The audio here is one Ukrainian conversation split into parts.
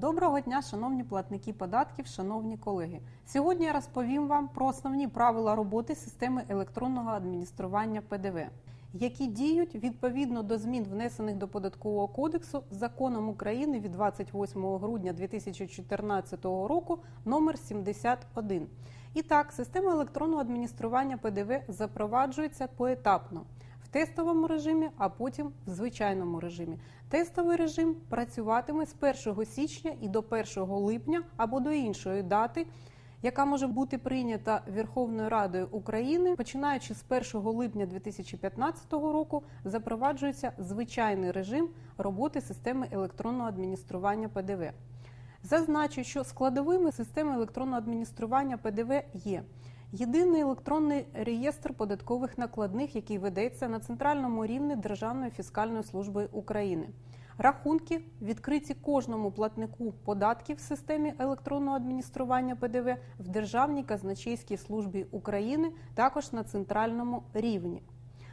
Доброго дня, шановні платники податків, шановні колеги. Сьогодні я розповім вам про основні правила роботи системи електронного адміністрування ПДВ, які діють відповідно до змін, внесених до податкового кодексу законом України від 28 грудня 2014 року номер 71. І так, система електронного адміністрування ПДВ запроваджується поетапно тестовому режимі, а потім в звичайному режимі. Тестовий режим працюватиме з 1 січня і до 1 липня або до іншої дати, яка може бути прийнята Верховною Радою України. Починаючи з 1 липня 2015 року, запроваджується звичайний режим роботи системи електронного адміністрування ПДВ. Зазначу, що складовими системи електронного адміністрування ПДВ є єдиний електронний реєстр податкових накладних, який ведеться на центральному рівні Державної фіскальної служби України. Рахунки відкриті кожному платнику податків в системі електронного адміністрування ПДВ в Державній казначейській службі України, також на центральному рівні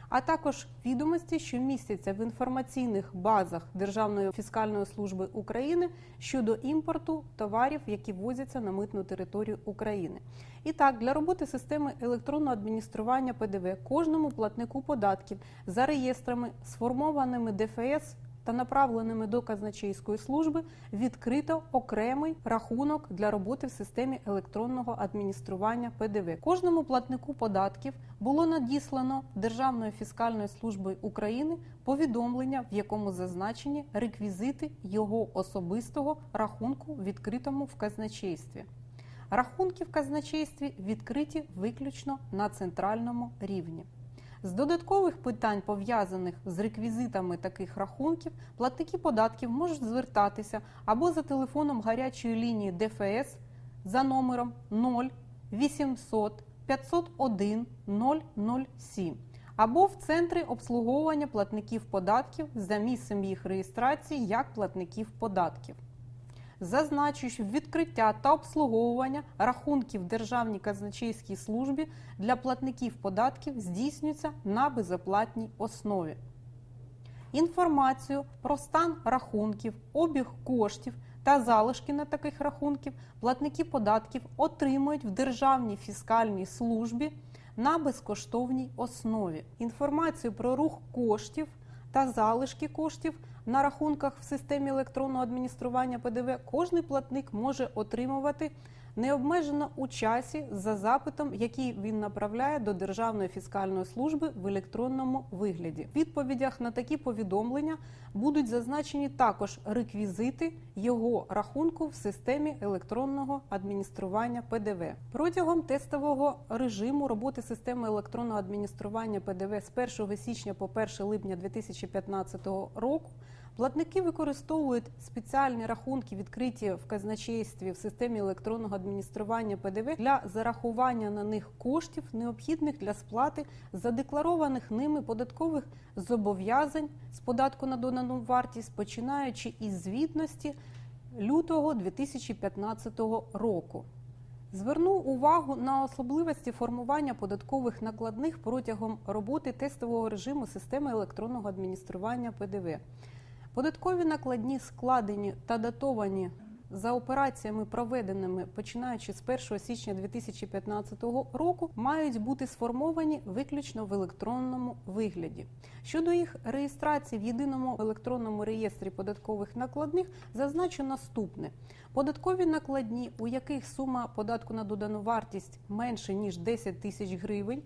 а також відомості, що містяться в інформаційних базах Державної фіскальної служби України щодо імпорту товарів, які ввозяться на митну територію України. І так, для роботи системи електронного адміністрування ПДВ кожному платнику податків за реєстрами, сформованими ДФС та направленими до казначейської служби відкрито окремий рахунок для роботи в системі електронного адміністрування ПДВ. Кожному платнику податків було надіслано Державною фіскальною службою України повідомлення, в якому зазначені реквізити його особистого рахунку, відкритому в казначействі. Рахунки в казначействі відкриті виключно на центральному рівні. З додаткових питань, пов'язаних з реквізитами таких рахунків, платники податків можуть звертатися або за телефоном гарячої лінії ДФС за номером 0 800 501 007 або в центри обслуговування платників податків за місцем їх реєстрації як платників податків. Зазначу, що відкриття та обслуговування рахунків Державній казначейській службі для платників податків здійснюється на безоплатній основі. Інформацію про стан рахунків, обіг коштів та залишки на таких рахунків платники податків отримують в Державній фіскальній службі на безкоштовній основі. Інформацію про рух коштів та залишки коштів на рахунках в системі електронного адміністрування ПДВ кожний платник може отримувати необмежено у часі за запитом, який він направляє до Державної фіскальної служби в електронному вигляді. В відповідях на такі повідомлення будуть зазначені також реквізити його рахунку в системі електронного адміністрування ПДВ. Протягом тестового режиму роботи системи електронного адміністрування ПДВ з 1 січня по 1 липня 2015 року. Платники використовують спеціальні рахунки, відкриті в казначействі в системі електронного адміністрування ПДВ для зарахування на них коштів, необхідних для сплати задекларованих ними податкових зобов'язань з податку на додану вартість, починаючи із звітності лютого 2015 року. Зверну увагу на особливості формування податкових накладних протягом роботи тестового режиму системи електронного адміністрування ПДВ. Податкові накладні складені та датовані за операціями, проведеними починаючи з 1 січня 2015 року, мають бути сформовані виключно в електронному вигляді. Щодо їх реєстрації в єдиному електронному реєстрі податкових накладних, зазначу наступне: податкові накладні, у яких сума податку на додану вартість менше ніж 10 тисяч гривень.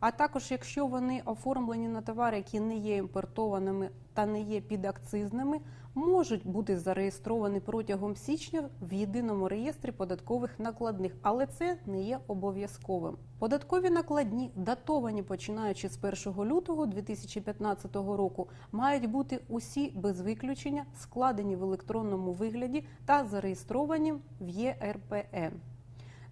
А також якщо вони оформлені на товари, які не є імпортованими та не є підакцизними, можуть бути зареєстровані протягом січня в єдиному реєстрі податкових накладних, але це не є обов'язковим. Податкові накладні, датовані починаючи з 1 лютого 2015 року, мають бути усі без виключення складені в електронному вигляді та зареєстровані в ЄРПН.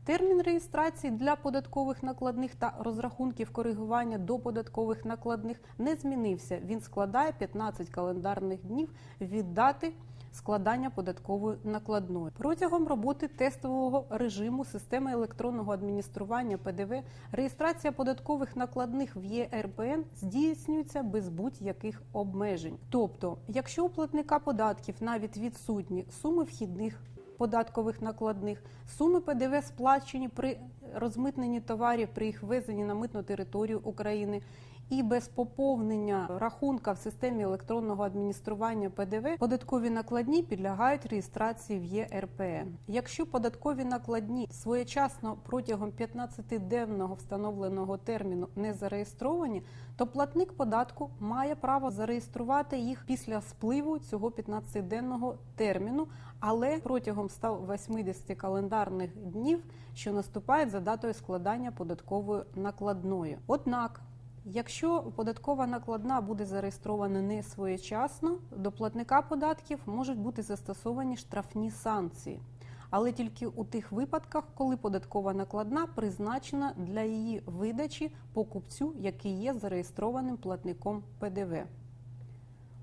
Термін реєстрації для податкових накладних та розрахунків коригування до податкових накладних не змінився. Він складає 15 календарних днів від дати складання податкової накладної. Протягом роботи тестового режиму системи електронного адміністрування ПДВ реєстрація податкових накладних в ЄРПН здійснюється без будь-яких обмежень. Тобто, якщо у платника податків навіть відсутні суми вхідних податкових накладних, суми ПДВ сплачені при розмитненні товарів при їх ввезенні на митну територію України. І без поповнення рахунка в системі електронного адміністрування ПДВ податкові накладні підлягають реєстрації в ЄРПН. Якщо податкові накладні своєчасно протягом 15-денного встановленого терміну не зареєстровані, то платник податку має право зареєструвати їх після спливу цього 15-денного терміну, але протягом 180 календарних днів, що наступають за датою складання податкової накладної. Однак Якщо податкова накладна буде зареєстрована не своєчасно, до платника податків можуть бути застосовані штрафні санкції, але тільки у тих випадках, коли податкова накладна призначена для її видачі покупцю, який є зареєстрованим платником ПДВ.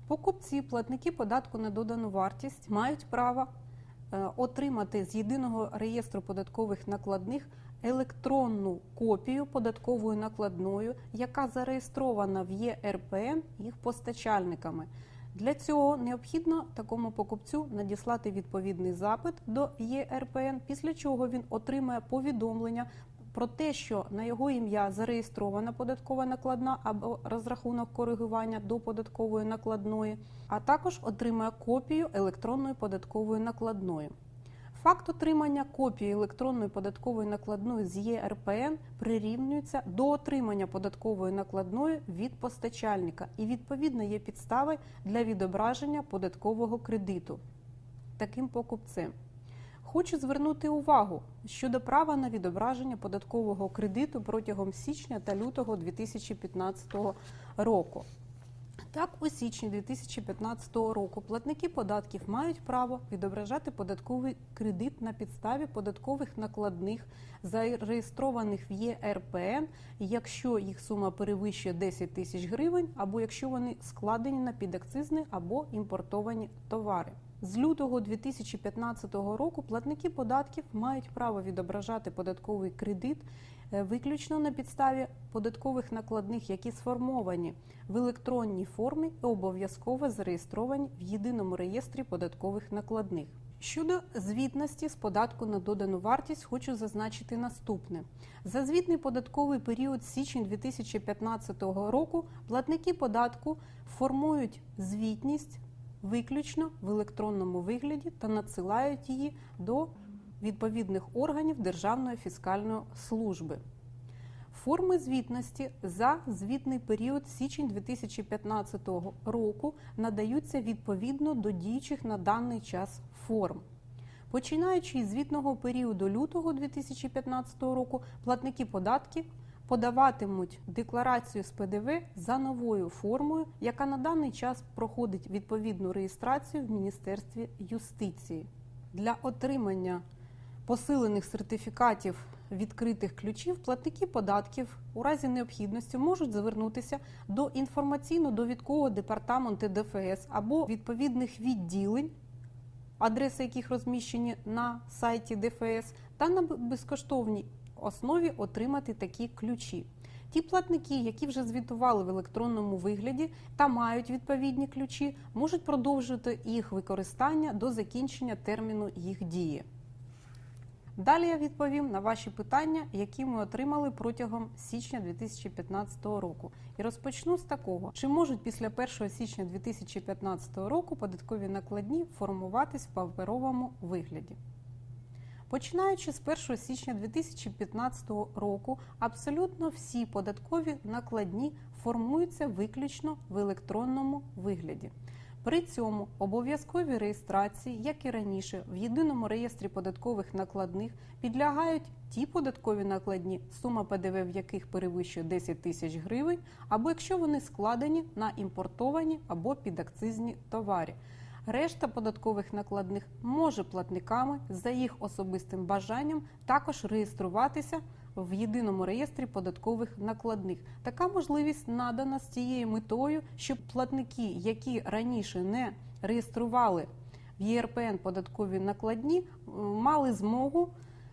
Покупці, платники податку на додану вартість мають право е, отримати з єдиного реєстру податкових накладних електронну копію податковою накладною, яка зареєстрована в ЄРПН їх постачальниками. Для цього необхідно такому покупцю надіслати відповідний запит до ЄРПН, після чого він отримає повідомлення про те, що на його ім'я зареєстрована податкова накладна або розрахунок коригування до податкової накладної, а також отримає копію електронної податкової накладної. Факт отримання копії електронної податкової накладної з ЄРПН прирівнюється до отримання податкової накладної від постачальника і відповідно є підстави для відображення податкового кредиту таким покупцем. Хочу звернути увагу щодо права на відображення податкового кредиту протягом січня та лютого 2015 року. Так, у січні 2015 року платники податків мають право відображати податковий кредит на підставі податкових накладних, зареєстрованих в ЄРПН, якщо їх сума перевищує 10 тисяч гривень, або якщо вони складені на підакцизні або імпортовані товари. З лютого 2015 року платники податків мають право відображати податковий кредит виключно на підставі податкових накладних, які сформовані в електронній формі і обов'язково зареєстровані в єдиному реєстрі податкових накладних. Щодо звітності з податку на додану вартість, хочу зазначити наступне: за звітний податковий період січень 2015 року платники податку формують звітність виключно в електронному вигляді та надсилають її до відповідних органів Державної фіскальної служби. Форми звітності за звітний період січень 2015 року надаються відповідно до діючих на даний час форм. Починаючи з звітного періоду лютого 2015 року, платники податків подаватимуть декларацію з ПДВ за новою формою, яка на даний час проходить відповідну реєстрацію в Міністерстві юстиції. Для отримання посилених сертифікатів відкритих ключів платники податків у разі необхідності можуть звернутися до інформаційно-довідкового департаменту ДФС або відповідних відділень, адреси яких розміщені на сайті ДФС, та на безкоштовній основі отримати такі ключі. Ті платники, які вже звітували в електронному вигляді та мають відповідні ключі, можуть продовжити їх використання до закінчення терміну їх дії. Далі я відповім на ваші питання, які ми отримали протягом січня 2015 року. І розпочну з такого: чи можуть після 1 січня 2015 року податкові накладні формуватись в паперовому вигляді? Починаючи з 1 січня 2015 року, абсолютно всі податкові накладні формуються виключно в електронному вигляді. При цьому обов'язкові реєстрації, як і раніше, в єдиному реєстрі податкових накладних підлягають ті податкові накладні, сума ПДВ в яких перевищує 10 тисяч гривень, або якщо вони складені на імпортовані або підакцизні товари. Решта податкових накладних може платниками за їх особистим бажанням також реєструватися в єдиному реєстрі податкових накладних. Така можливість надана з тією метою, щоб платники, які раніше не реєстрували в ЄРПН податкові накладні мали змогу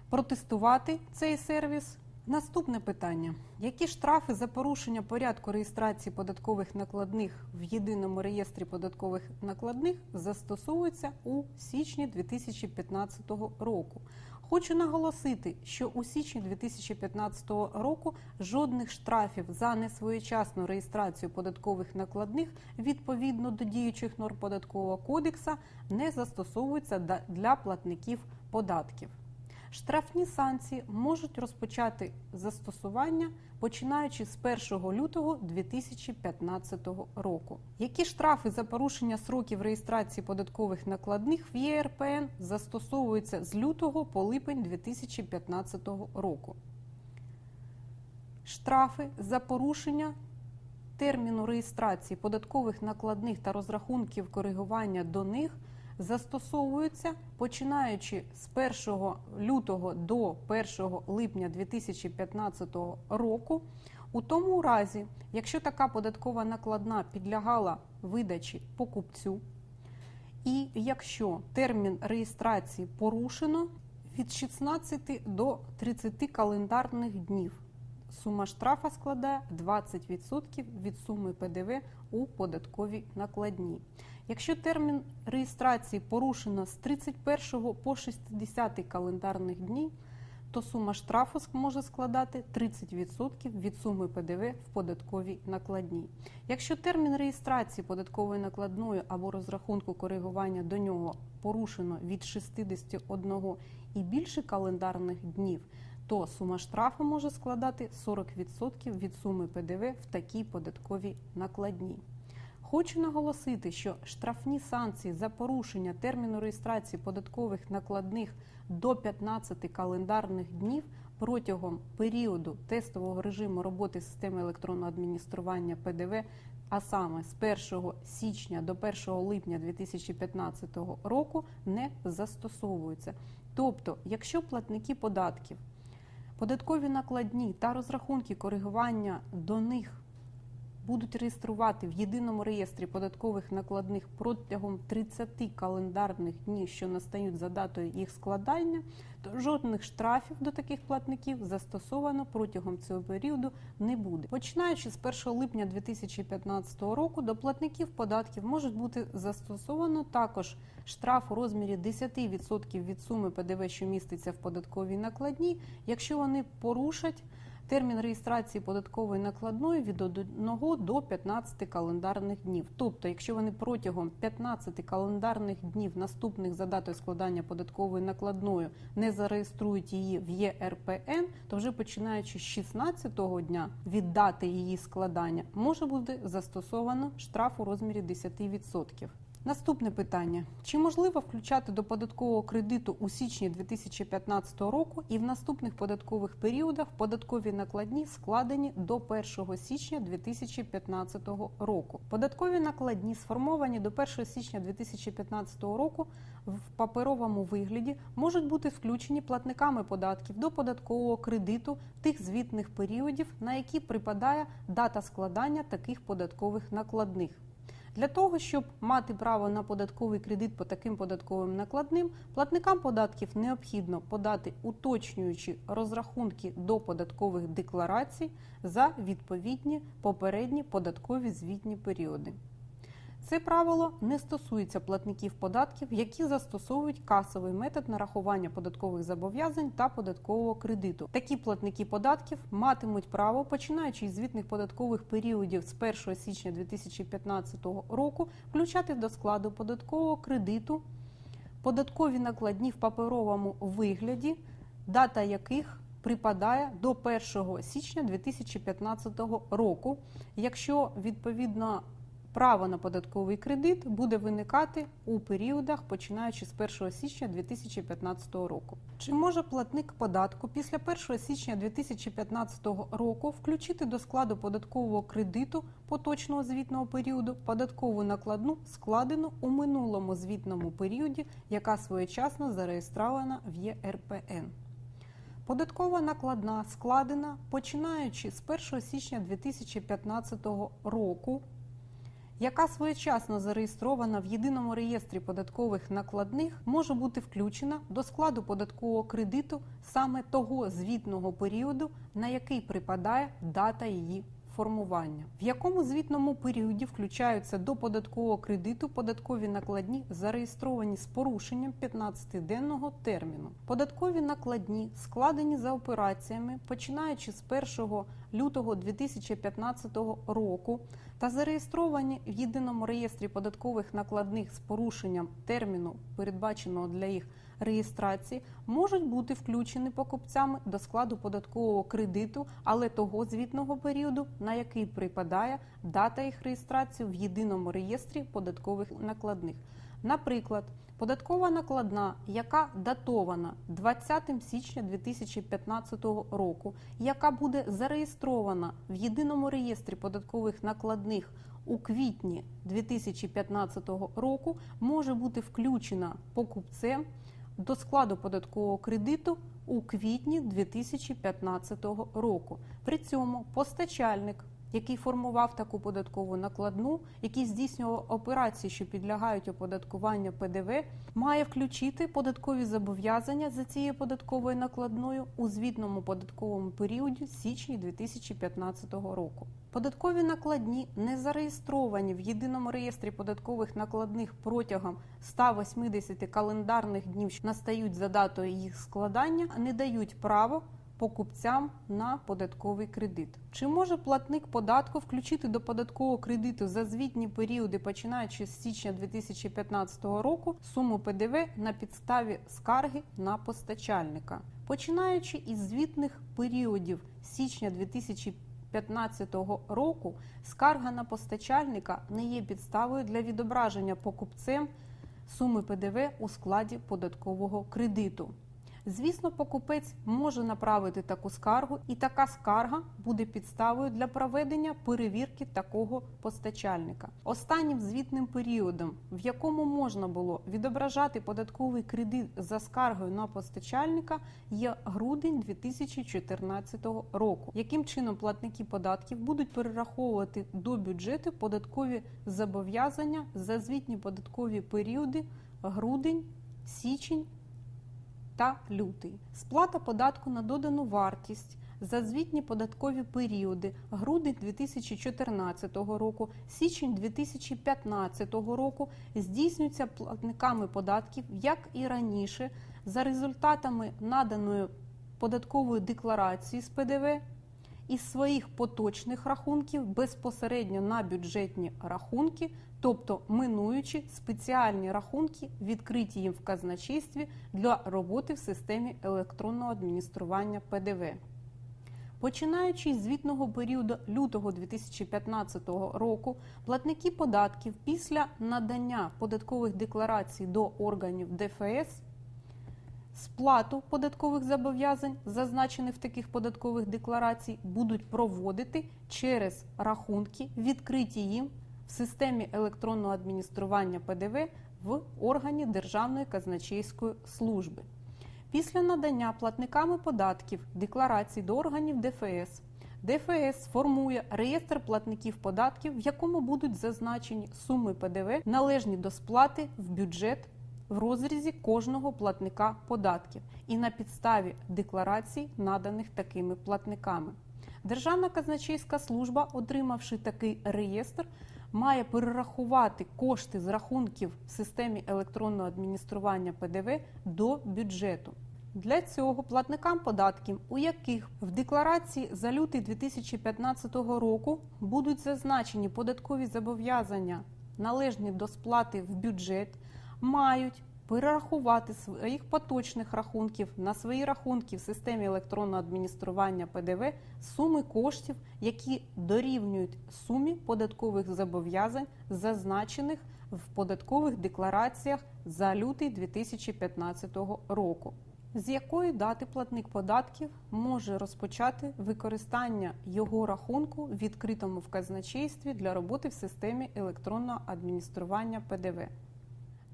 протестувати цей сервіс. Наступне питання: які штрафи за порушення порядку реєстрації податкових накладних в єдиному реєстрі податкових накладних застосовуються у січні 2015 року? Хочу наголосити, що у січні 2015 року жодних штрафів за несвоєчасну реєстрацію податкових накладних відповідно до діючих норм податкового кодекса не застосовується для платників податків. Штрафні санкції можуть розпочати застосування починаючи з 1 лютого 2015 року. Які штрафи за порушення сроків реєстрації податкових накладних в ЄРПН застосовуються з лютого по липень 2015 року? Штрафи за порушення терміну реєстрації податкових накладних та розрахунків коригування до них застосовуються починаючи з 1 лютого до 1 липня 2015 року. У тому разі, якщо така податкова накладна підлягала видачі покупцю, і якщо термін реєстрації порушено від 16 до 30 календарних днів. Сума штрафа складає 20% від суми ПДВ у податковій накладній. Якщо термін реєстрації порушено з 31 по 60 календарних днів, то сума штрафу може складати 30% від суми ПДВ в податковій накладній. Якщо термін реєстрації податкової накладної або розрахунку коригування до нього порушено від 61 і більше календарних днів, то сума штрафу може складати 40% від суми ПДВ в такій податковій накладній. Хочу наголосити, що штрафні санкції за порушення терміну реєстрації податкових накладних до 15 календарних днів протягом періоду тестового режиму роботи системи електронного адміністрування ПДВ, а саме з 1 січня до 1 липня 2015 року, не застосовуються. Тобто, якщо платники податків, податкові накладні та розрахунки коригування до них будуть реєструвати в єдиному реєстрі податкових накладних протягом 30 календарних днів, що настають за датою їх складання, то жодних штрафів до таких платників застосовано протягом цього періоду не буде. Починаючи з 1 липня 2015 року до платників податків можуть бути застосовано також штраф у розмірі 10% від суми ПДВ, що міститься в податковій накладній, якщо вони порушать термін реєстрації податкової накладної від 1 до 15 календарних днів. Тобто, якщо вони протягом 15 календарних днів наступних за датою складання податкової накладною не зареєструють її в ЄРПН, то вже починаючи з 16-го дня від дати її складання може бути застосовано штраф у розмірі 10%. Наступне питання: чи можливо включати до податкового кредиту у січні 2015 року і в наступних податкових періодах податкові накладні складені до 1 січня 2015 року? Податкові накладні сформовані до 1 січня 2015 року в паперовому вигляді можуть бути включені платниками податків до податкового кредиту тих звітних періодів, на які припадає дата складання таких податкових накладних. Для того, щоб мати право на податковий кредит по таким податковим накладним, платникам податків необхідно подати уточнюючі розрахунки до податкових декларацій за відповідні попередні податкові звітні періоди. Це правило не стосується платників податків, які застосовують касовий метод нарахування податкових зобов'язань та податкового кредиту. Такі платники податків матимуть право, починаючи із звітних податкових періодів з 1 січня 2015 року, включати до складу податкового кредиту податкові накладні в паперовому вигляді, дата яких припадає до 1 січня 2015 року, якщо відповідно Право на податковий кредит буде виникати у періодах, починаючи з 1 січня 2015 року. Чи може платник податку після 1 січня 2015 року включити до складу податкового кредиту поточного звітного періоду податкову накладну, складену у минулому звітному періоді, яка своєчасно зареєстрована в ЄРПН? Податкова накладна складена починаючи з 1 січня 2015 року яка своєчасно зареєстрована в єдиному реєстрі податкових накладних, може бути включена до складу податкового кредиту саме того звітного періоду, на який припадає дата її формування, в якому звітному періоді включаються до податкового кредиту податкові накладні, зареєстровані з порушенням 15-денного терміну. Податкові накладні складені за операціями, починаючи з 1 лютого 2015 року та зареєстровані в єдиному реєстрі податкових накладних з порушенням терміну, передбаченого для їх реєстрації, можуть бути включені покупцями до складу податкового кредиту, але того звітного періоду, на який припадає дата їх реєстрації в єдиному реєстрі податкових накладних. Наприклад, податкова накладна, яка датована 20 січня 2015 року, яка буде зареєстрована в єдиному реєстрі податкових накладних у квітні 2015 року, може бути включена покупцем до складу податкового кредиту у квітні 2015 року. При цьому постачальник, який формував таку податкову накладну, який здійснював операції, що підлягають оподаткуванню ПДВ, має включити податкові зобов'язання за цією податковою накладною у звітному податковому періоді січні 2015 року. Податкові накладні не зареєстровані в єдиному реєстрі податкових накладних протягом 180 календарних днів, що настають за датою їх складання, не дають право покупцям на податковий кредит. Чи може платник податку включити до податкового кредиту за звітні періоди, починаючи з січня 2015 року, суму ПДВ на підставі скарги на постачальника? Починаючи із звітних періодів січня 2015 року, скарга на постачальника не є підставою для відображення покупцем суми ПДВ у складі податкового кредиту. Звісно, покупець може направити таку скаргу, і така скарга буде підставою для проведення перевірки такого постачальника. Останнім звітним періодом, в якому можна було відображати податковий кредит за скаргою на постачальника, є грудень 2014 року. Яким чином платники податків будуть перераховувати до бюджету податкові зобов'язання за звітні податкові періоди грудень, січень та лютий. Сплата податку на додану вартість за звітні податкові періоди грудень 2014 року, січень 2015 року здійснюється платниками податків, як і раніше, за результатами наданої податкової декларації з ПДВ із своїх поточних рахунків безпосередньо на бюджетні рахунки, тобто минуючи спеціальні рахунки, відкриті їм в казначействі для роботи в системі електронного адміністрування ПДВ. Починаючи з звітного періоду лютого 2015 року, платники податків після надання податкових декларацій до органів ДФС Сплату податкових зобов'язань, зазначених в таких податкових декларацій, будуть проводити через рахунки, відкриті їм в системі електронного адміністрування ПДВ в органі Державної казначейської служби. Після надання платниками податків декларацій до органів ДФС. ДФС формує реєстр платників податків, в якому будуть зазначені суми ПДВ, належні до сплати в бюджет в розрізі кожного платника податків і на підставі декларацій, наданих такими платниками. Державна казначейська служба, отримавши такий реєстр, має перерахувати кошти з рахунків в системі електронного адміністрування ПДВ до бюджету. Для цього платникам податків, у яких в декларації за лютий 2015 року будуть зазначені податкові зобов'язання, належні до сплати в бюджет, мають перерахувати своїх поточних рахунків на свої рахунки в системі електронного адміністрування ПДВ суми коштів, які дорівнюють сумі податкових зобов'язань, зазначених в податкових деклараціях за лютий 2015 року. З якої дати платник податків може розпочати використання його рахунку в відкритому в казначействі для роботи в системі електронного адміністрування ПДВ?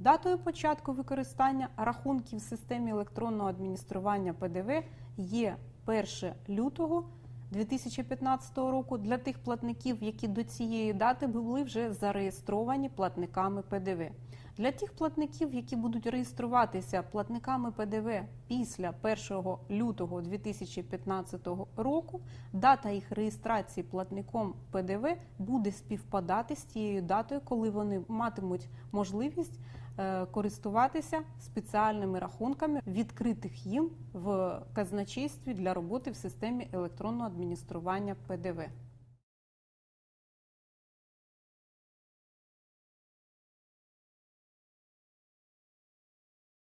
Датою початку використання рахунків в системі електронного адміністрування ПДВ є 1 лютого 2015 року для тих платників, які до цієї дати були вже зареєстровані платниками ПДВ. Для тих платників, які будуть реєструватися платниками ПДВ після 1 лютого 2015 року, дата їх реєстрації платником ПДВ буде співпадати з тією датою, коли вони матимуть можливість користуватися спеціальними рахунками, відкритих їм в казначействі для роботи в системі електронного адміністрування ПДВ.